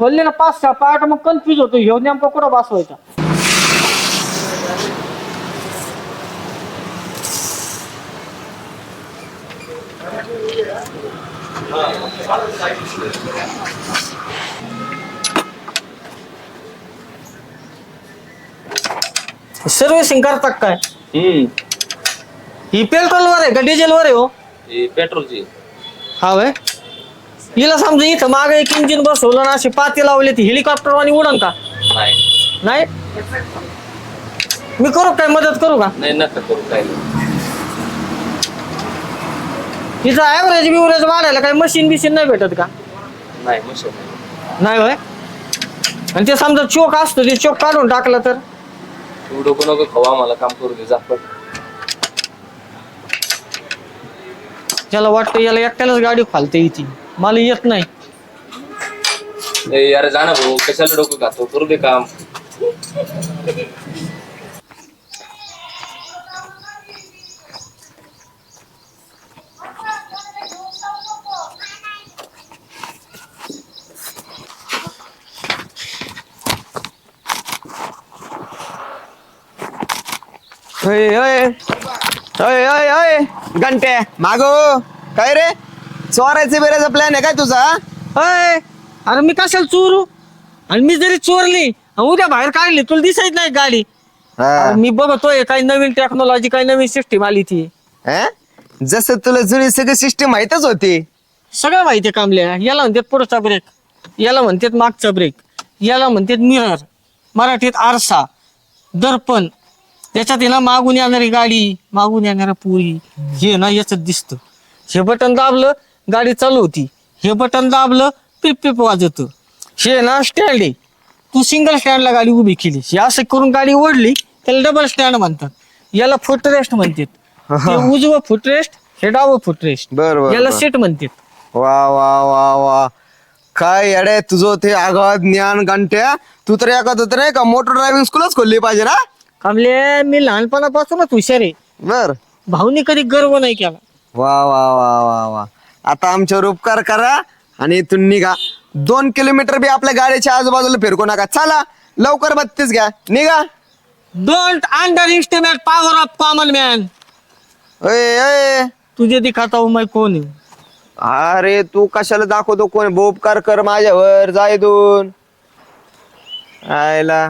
खोलले ना पाच सहा पाठ मग कन्फ्युज होतो. ह्यो नेमका कुठं बसवायचा? सर्व्हिसिंग करतात काय? ही पेट्रोलवर आहे का डिझेलवर आहे हो? हे पेट्रोलची हा वय हिला समजा इथं मागे एक इंजिन बसवलं ना अशी पाती लावली ती हेलिकॉप्टर वाणी उडन का? नाही. नाही? मी करू काय? मदत करू का? नाही नका करू काय. हिचं ॲव्हरेज बिव्हरेज वाढायला काही मशीन बिशीन नाही भेटत का? नाही मशीन नाही. नाही होय? आणि ते समजा चोक असतो ते चोक काढून टाकला तर? तू डोकं नको खाऊ आम्हाला काम करू दे जा. ज्याला वाटतं याला एकट्यालाच गाडी फालते इथे. मला येत नाही. ए यार जा ना भाऊ कशाला डोकं खातो? करू दे काम. अय अय अय अय अय घंटे मागो. काय रे? चोरायचे बिरायचा प्लॅन आहे काय तुझा अय अरे मी कशाला चोरू? आणि मी जरी चोरली आणि उद्या बाहेर काढली तुला दिसायच नाही गाडी. अरे मी बघतोय काही नवीन टेक्नॉलॉजी काही नवीन सिस्टीम आली ती. हा? जसं तुला जुनी सगळी सिस्टीम माहितच होती. सगळं माहिती आहे कामल्या. याला म्हणतात पुढचा ब्रेक याला म्हणतात मागचा ब्रेक याला म्हणतात मिरर मराठीत आरसा. दर्पण. त्याच्यात आहे ना मागून येणारी गाडी मागून येणाऱ्या पुरी. हे ना याच दिसतं. हे बटन दाबलं गाडी चालू होती. हे बटन दाबलं पिप पिप वाजत. हे ना स्टँड आहे. तू सिंगल स्टँडला गाडी उभी केली हे असं करून गाडी ओढली त्याला डबल स्टँड म्हणतात. याला फुटरेस्ट म्हणतात. उजवं फुटरेस्ट हे डावं फुटरेस्ट बर बर, याला. सीट म्हणतात. वा वा वा वा. काय अडे तुझं ते आगाध ज्ञान घंट्या तू तर एखादं तर नाही का मोटर ड्रायव्हिंग स्कूलच खोलली पाहिजे ना? कमले मी लहानपणापासूनच हुशार आहे. बर. भाऊनी कधी गर्व नाही केला. वा वा वा वा वा. आता आमच्यावर उपकार करा आणि इथून निघा. दोन किलोमीटर बी आपल्या गाडीच्या आजूबाजूला फिरकू नका. चला लवकर बत्तीस घ्या. निघा. Don't underestimate power of common man अय तुझे दिखाता हूं मैं हूं अरे तू कशाला दाखवतो कोण? बोपकार कर माझ्यावर. जाय दोन आयला.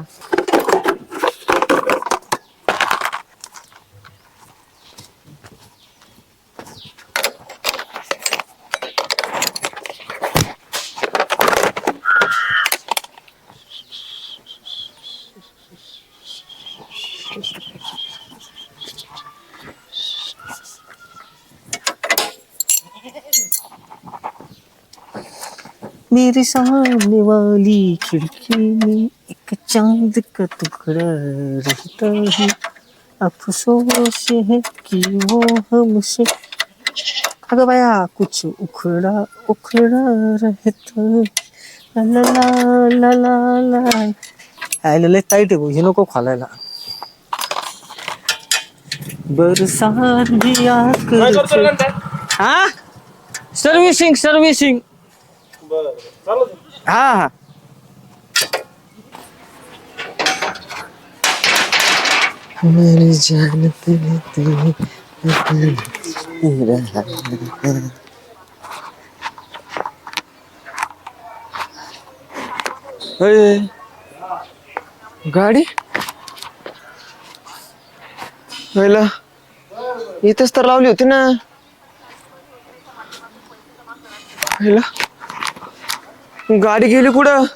मेरे सामने वाली खिड़की में एक चांद का टुकड़ा रहता है। अफसोस है कि वो हमसे अगं बाया कुछ उखड़ा उखड़ा रहता है। ला ला ला ला ला आयला लय टाईट आहे भाऊ, हे नको खालायला बरसात भी आकर हा सर्व्हिसिंग सर्व्हिसिंग हा हा. मेरी जान तेरे तेरे गाडी? पहिला. इथंच तर लावली होती ना. पहिला. गाडी गेली कुठं?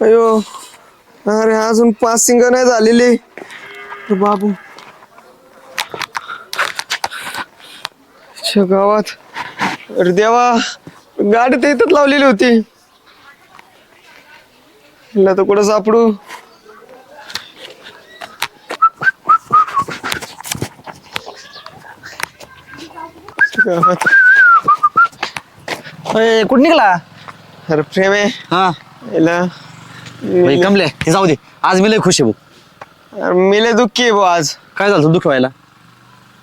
अयो अरे अजून पासिंग नाही झालेली. बाबू. गावात. अरे देवा गाडी तर इथंच लावलेली होती. ना तर कुठं सापडू? गावात. अय, कुठं निघला? अरे प्रेम आहे. हा. भाई कमले हे जाऊ दे. आज मी लय खुश आहे भाऊ. अरे मिले दुःखी आहे भाऊ आज. काय झालं दुःख व्हायला?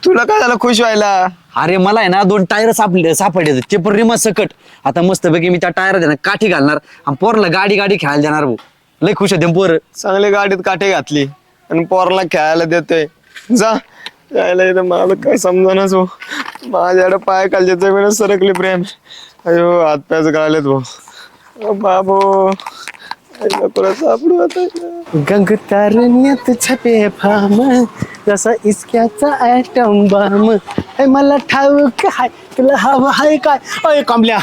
तुला काय झालं खुश व्हायला? अरे मला आहे ना दोन टायर सापडले सापडले ते पण रिमा सकट. आता मस्त पैकी मी त्या आहे ना काठी घालणार आणि पोरला गाडी गाडी खेळायला देणार भाऊ. लय खुश होते पोर. चांगली गाडीत काठी घातली आणि पोरला खेळायला देतोय. जा यायला इथं मला काय समजानच हो माझ्याकडे पाय खालच्या जमीन सरकली प्रेम. अयो हात पायच गळालेत भाऊ. बाबो नको सापडू आता गंग तारण्यात छपे फाम जसा इस्क्याचा ॲटम बाम हे मला ठाऊक हाय तुला हवं हाय काय? अय कमल्या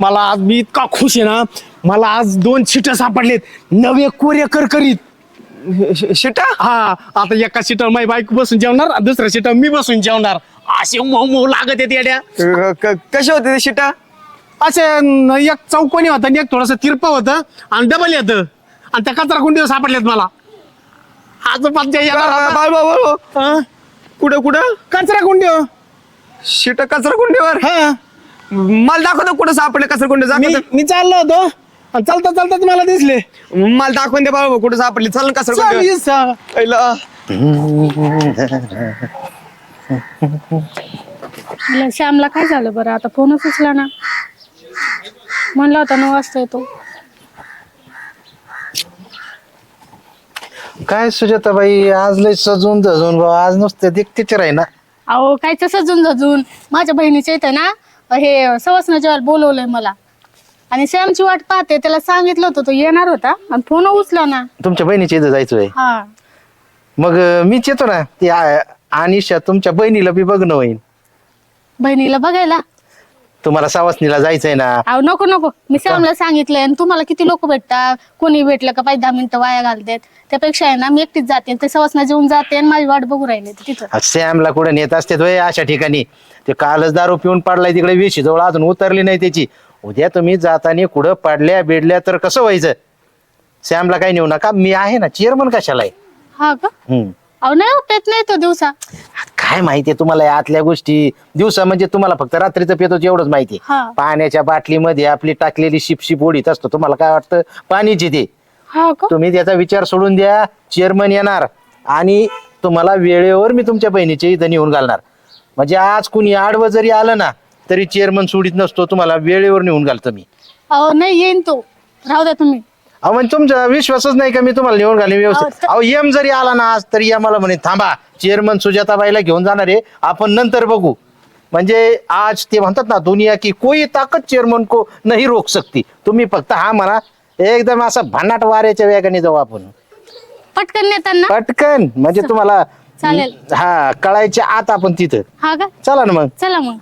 मला आज मी इतका खुश आहे ना. मला आज दोन शिट्या सापडलेत. नवे कोरे करकरीत शिटा हा आता एका सीटर माझी बाईक बसून जेवणार दुसऱ्या सीटर मी बसून जेवणार. असे मऊ मऊ लागत आहेत येड्या. क- क- कसे होते ते शिटा असे न- एक चौकोनी होता आणि एक थोडस तिरप होतं आणि डबल येतं. आणि त्या कचरा कुंडी सापडलेत मला. आज पंचा. बाळ बाळ बाळ हा? कुठं कुठं? कचरा कुंडी हो. शिटा कचरा कुंडीवर? हा. मला दाखवतो कुठं सापडले कचरा कुंडी मी मी चाललो होतो. आणि चालता चालताच मला दिसले. मला दाखवून दे बाबा कुठं सापडली. चल ना कचरा चल, कुंडीवर. सा. पहिला. म्हणलं, श्यामला काय झालं बरं? आता फोनच उचला ना. म्हणला होता नऊ वाजता येतो. काय सुजाताबाई आज लय सजून धजून भाऊ आज नुसते देखतेच राही ना अहो काय सजून झजून माझ्या बहिणीच्या इथं ना हे सवसना जेवायला बोलवलंय मला. आणि श्यामची वाट पाहते त्याला सांगितलं होतं तो येणार होता आणि फोन उचला ना. तुमच्या बहिणीच्या इथं जायचंय. हा. मग अं, मीच येतो ना ती आ- अनिशा तुमच्या बहिणीला बी बघणं होईल बहिणीला बघायला? तुम्हाला सावसनीला जायचंय ना. अहो नको नको. मी श्यामला सांगितलंय आणि तुम्हाला किती लोक भेटतात? कोणी भेटलं का? पाच दहा मिनिटं वाया घालतात. त्यापेक्षा आहे ना मी एकटीच जाते ते सवसना जेवून जाते आणि माझी वाट बघू राहिले तिथं. सॅमला कुठे नेत असते तो अशा ठिकाणी. ते कालच दारू पिऊन पडलाय तिकडे विशी जवळ अजून उतरली नाही त्याची. उद्या तुम्ही जाताना कुठं पडल्या बिडल्या तर कसं व्हायचं? सॅमला काही नेऊ नका. मी आहे ना चेअरमन कशाला आहे? हा का? हम्म. अहो नाही पेत नाही तो दिवसा. काय माहितीये तुम्हाला या आतल्या गोष्टी? दिवसा म्हणजे तुम्हाला फक्त रात्रीचं पितो एवढंच माहिती हा. पाण्याच्या बाटलीमध्ये आपली टाकलेली शिपशिप ओढीत असतो. तुम्हाला काय वाटतं? पाणीची ते हा का? तुम्ही त्याचा विचार सोडून द्या. चेअरमन येणार. आणि तुम्हाला वेळेवर मी तुमच्या बहिणीच्या इथं नेऊन घालणार. म्हणजे आज कुणी आडवं जरी आलं ना तरी चेअरमन सोडित नसतो. तुम्हाला वेळेवर नेऊन घालतो मी. अहो नाही येईन तो. राहू द्या तुम्ही. अहो म्हणजे तुमचा विश्वासच नाही का मी तुम्हाला नेऊन घालीन व्यवस्थित? अहो एम जरी आला ना आज तरी या मला म्हणे थांबा चेअरमन सुजाताबाईला घेऊन जाणार आहे. आपण नंतर बघू. म्हणजे आज ते म्हणतात ना दुनिया की कोई ताकद चेअरमन को नाही रोक सकती. तुम्ही फक्त हा म्हणा एकदम असा भन्नाट वाऱ्याच्या वेगाने जाऊ आपण. पटकन नेताना? पटकन. म्हणजे तुम्हाला चालेल. हा कळायच्या आत आपण तिथं. हा का? चला ना मग. चला मग.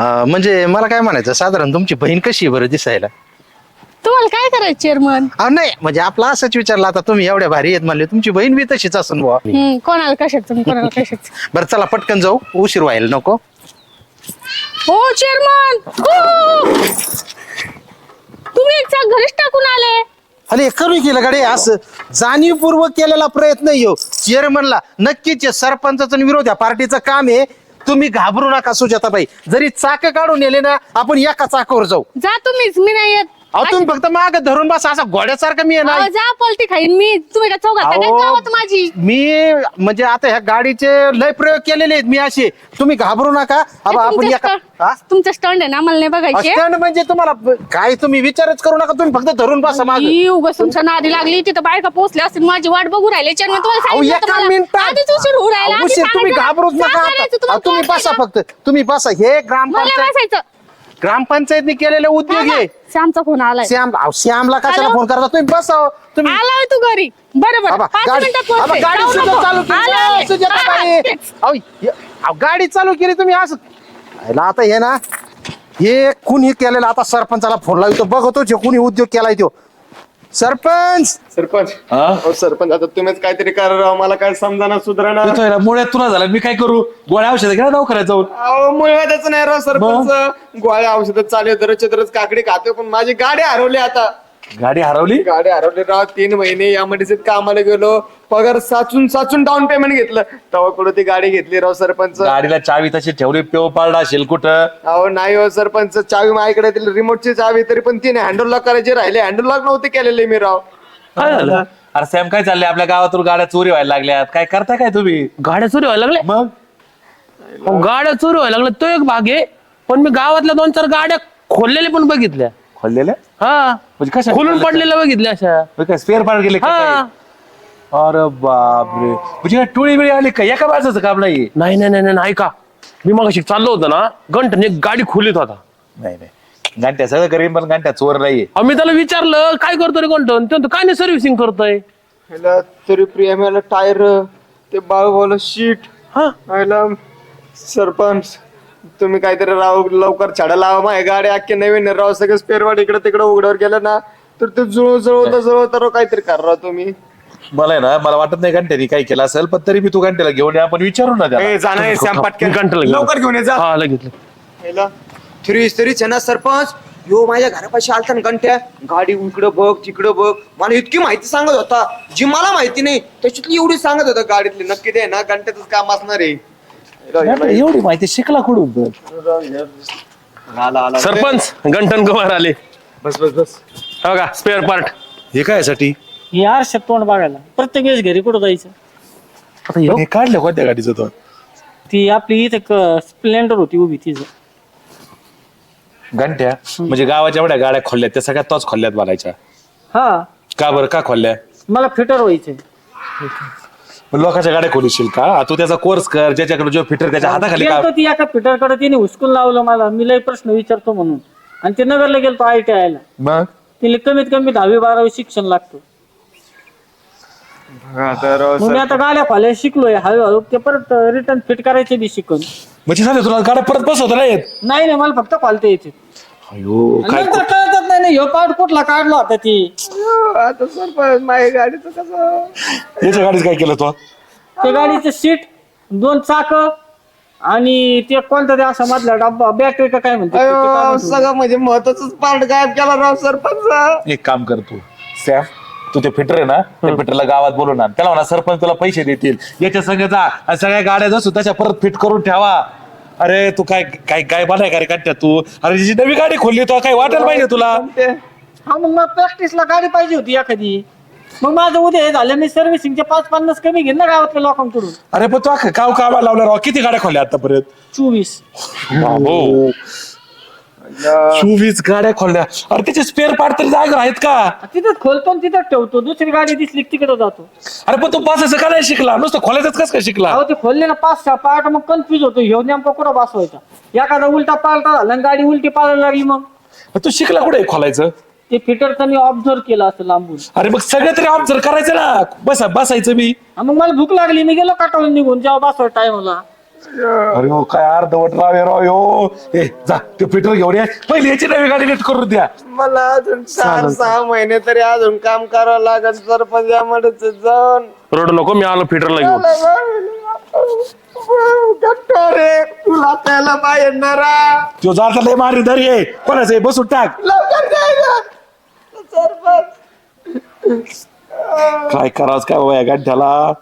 म्हणजे मला काय म्हणायचं साधारण तुमची बहीण कशी आहे बरं दिसायला? तुम्हाला काय करायचं चेअरमन अहो नाही म्हणजे आपला असंच विचारलं आता तुम्ही एवढ्या भारी आहेत म्हणले तुमची बहीण बी तशीच असन बुवा. कोणाला कशाच तुम्ही कोणाला कशाच? बरं चला पटकन जाऊ उशीर व्हायला नको. हो चेअरमन हो! तुम्ही एक चाक घरीच टाकून आले. अरे करू केलं गाडी असं जाणीवपूर्वक केलेला प्रयत्न येऊ चेअरमनला नक्कीच आहे. सरपंचाचं आणि विरोध या पार्टीचं काम आहे. तुम्ही घाबरू नका सुजाताबाई. जरी चाक काढून नेले ना आपण एका चाकावर जाऊ. जा तुम्हीच मी नाही येत. अहो तुम्ही फक्त माग धरून बसा असा घोड्यासारखं मी अहो, ना. जा पलटी खाईन मी. तुम्ही का चौघात काय अहो, गावात माझी? मी म्हणजे आता ह्या गाडीचे लय प्रयोग केलेले आहेत मी असे. तुम्ही घाबरू नका. आपण तुमचं एका हा? स्ट- तुमचं स्टंड आहे ना? मला नाही बघायचे स्टँड म्हणजे तुम्हाला ब- काय तुम्ही विचारच करू नका. तुम्ही फक्त धरून बसा माग. ही उगाच तुमच्या नादी लागली. तिथं बायका पोहोचल्या असतील माझी वाट बघू राहिले. चेअरमन तुम्हाला अहो, सांगितलं होतं एका मला. मिनिटात. आधीच उशीर होऊ राहिला. अहो, आधी उशीर तुम्ही सांगायचं. घाबरूच नका. करायचं. तुम्हाला तुम्ही बसा फक्त. तुम्ही बसा. हे? मला ग्रामपंचायत बसायचं. ग्रामपंचायतने केलेले उद्योग आहे श्यामचा फोन आलाय श्याम अहो, श्यामला कशाला? फोन करता तुम्ही बसा हो. तुम्ही आलाय तू घरी बाबा, पाच गाडी मिनिटात बाबा, पोहोचते. गाडी जाऊ सुद्धा नको. चालू केली आले, अहो, आले. सुजाताबाई. हा, तेच. अहो, य- अहो, गाडी चालू केली तुम्ही असं आता हे ना हे कुणी केलेलं आता सरपंचाला फोन लावतो बघतो जे कुणी उद्योग केलाय तो सरपंच! सरपंच. सरपंच आता तुम्हीच काहीतरी करा राव मला काय समजाना सुधारणा येतोय ना मुळ्यात तुला झाला मी काय करू? गोळ्या औषध घ्या दवाखान्यात जाऊन. अहो मुळव्याच नाही राव सरपंच. गोळ्या औषध चालू दररोजच्या दररोज काकडी खातो पण माझी गाडी हरवली आता. गाडी हरवली? गाडी हरवली राव. तीन महिने यामध्ये कामाला गेलो पगार साचून साचून डाऊन पेमेंट घेतलं. तेव्हा कुठं ती गाडी घेतली राव सरपंच? गाडीला चावी तशी ठेवली पेव पाळला असेल कुठं? अहो नाही हो सरपंच. चावी माझ्याकडे रिमोटची चावी तरी पण तिने हँडल लॉक करायचे राहिले. हँडल लॉक नव्हते केलेले मी राव. काय झालं? अरे सॅम काय चाललंय? आपल्या गावातून गाड्या चोरी व्हायला लागल्यात. काय करता काय तुम्ही? गाड्या चोरी व्हायला लागल्या? मग? अहो, गाड्या चोरी व्हायला लागल्या. तो एक भाग आहे. पण मी गावातल्या दोन चार गाड्या खोललेल्या पण बघितल्या. खोललेल्या? हा. म्हणजे कशा? खोलून पडलेल्या बघितल्या अशा. काय स्पेअर पार्ट गेले का हा. काय? अरे बापरे. म्हणजे काय टोळी बिळी आली का? एका माणसाचं काम नाही नाही नाही नाही नाही ऐका. मी मग चाललो होतो ना गंठन एक गाडी खोलीत होता. नाही नाही. गांठ्या सगळं करीन पण गांठ्या चोर नाहीये. अहो, मी त्याला विचारलं काय करतो रे गंठन ते म्हणतो, काय नाही सर्व्हिसिंग करतोय. ह्याला तरी प्रियमाला टायर ते बाळूभाऊला शीट हा. ह्याला सरपंच. तुम्ही काहीतरी राव लवकर छाडा लावा माझ्या गाडी अख्खे नवीन आहे राव सगळं स्पेअरवाट इकडे तिकडे उघड्यावर गेलं ना तर ते जुळव जुळवता जुळवता राव काहीतरी कर राव तुम्ही. मला आहे ना मला वाटत नाही गांठ्यानी काय केलं असेल पण तरी मी तू गांठ्याला घेऊन ये आपण विचारू ना त्याला. ए, आहे, लवकर घेऊन ये जा. हा लगेच लगेच. थ्री सरपंच. यो माझ्या घरापाशी आलता ना घंट्या. गाडी इकडं बघ तिकडं बघ. मला इतकी माहिती सांगत होता. जी मला माहिती नाही त्याच्यातली एवढी सांगत होता गाडीतली. नक्की ते ना घंट्याच काम असणार आहे. एवढी माहिती शिकला कुठून सरपंच गंठन कुमार आले. बस बस बस. हो का? स्पेअर पार्ट हे काय साठी हे आरशात तोंड बघायला. प्रत्येक वेळेस घरी कुठं जायचं? आता ह्यो हे. काढलं कोणत्या गाडीचं तो ती आपली इथे स्प्लेंडर होती उभी तिचं. घंट्या? म्हणजे गावाच्या एवढ्या गाड्या खोलल्यात त्या सगळ्या तोच खोलल्यात बनायच्या हा. का बरं? का खोलल्या? मला फिटर व्हायचंय. लोकांच्या गाड्या खोलीशील का? तू त्याचा कोर्स कर ज्याच्याकडे जो फिटर त्याच्या हाताखाली का गेलतो ती एका फिटरकडे तिने हुसकून लावलं मला. मी लय प्रश्न विचारतो म्हणून. आणि ते नगरला गेलतो आय टी आयला मग? तिला कमीत कमी दहावी बारावी शिक्षण लागतं. मग मी आता गाड्या फाल्या शिकलोय. हळूहळू ते परत रिटर्न फिट करायचे बी शिकून. म्हणजे सांगते तुला गाड्या परत बसवता नाही येत? नाही नाही मला फक्त फालते येते. अयो काय नंतर कळतच नाही ना, ह्यो पार्ट कुठला काढला होता ती? आता सरपंच माझ्या गाडीचं कसं? याच्या गाडीत काय केलं तो? ते गाडीचं सीट दोन चाक आणि ते कोणता ते असा मधला डब्बा बॅटरी का काय म्हणते ते? अयो. सगळं म्हणजे महत्वाच पार्ट गायब केला राव सरपंच. एक काम कर तू सॅम तू ते फिटर आहे ना त्या फिटरला गावात बोलून आण त्याला म्हणा सरपंच तुला पैसे देतील. याच्या संग जा आणि सगळ्या गाड्या जसू त्याच्या परत फिट करून ठेवा. अरे तू काय काय काय बनाय का रे काट्या तू? अरे जी नवी गाडी खोलली तो काय वाटेल पाहिजे तुला? हा मग मला प्रॅक्टिसला गाडी पाहिजे होती एखादी. मग माझं उद्या हे झालं मी सर्व्हिसिंगचे पाच पन्नास कमी घेईन ना गावातल्या लोकांकडून. अरे पण तू अख्खं गाव कामाला लावला राव. किती गाड्या खोल्या आतापर्यंत? चोवीस. बाबो. चोवीस गाड्या खोलल्या. अरे त्याचे स्पेअर पार्ट तरी जागा आहेत का? तिथंच खोलतो आणि तिथंच ठेवतो. दुसरी गाडी दिसली तिकडे जातो. अरे पण तू बसायचं का नाही शिकला. नुसतं खोलायचंच कस काय शिकला? अहो ते खोलले ना पाच सहा पार्ट मग कन्फ्युज होतो. ह्यो नेमका कुठं बसवायचा? एखादा उलटा पालटा झाला आणि गाडी उलटी पाळायला लागली मग. तू शिकला कुठे खोलायचं? ते फिटरचं मी ऑब्झर्व केलं असं लांबून. अरे मग सगळं तरी ऑब्झर्व करायचं ना. बसा बसायचं मी. हा, मग मला भूक लागली. मी गेलो काटाळून निघून. जेव्हा बसवायचा टाइमला अरे हो काय अर्धवट राव आहे राव हो ए जा ते पेट्रोल घेऊन ये. पहिली याची नवी गाडी नीट करून द्या. मला अजून चार सहा महिने तरी अजून काम करावं लागेल सरपंच यामध्ये जाऊन. रोड नको मी आलो फिटरला घेऊन. गट्टा रे तुला त्याला बाहेर ना रा. तो जाता लय मारी धरी आहे. कोणाचं आहे? बसून टाक. लवकर जायचं सरपंच. काय करावं काय बाबा या गाड्याला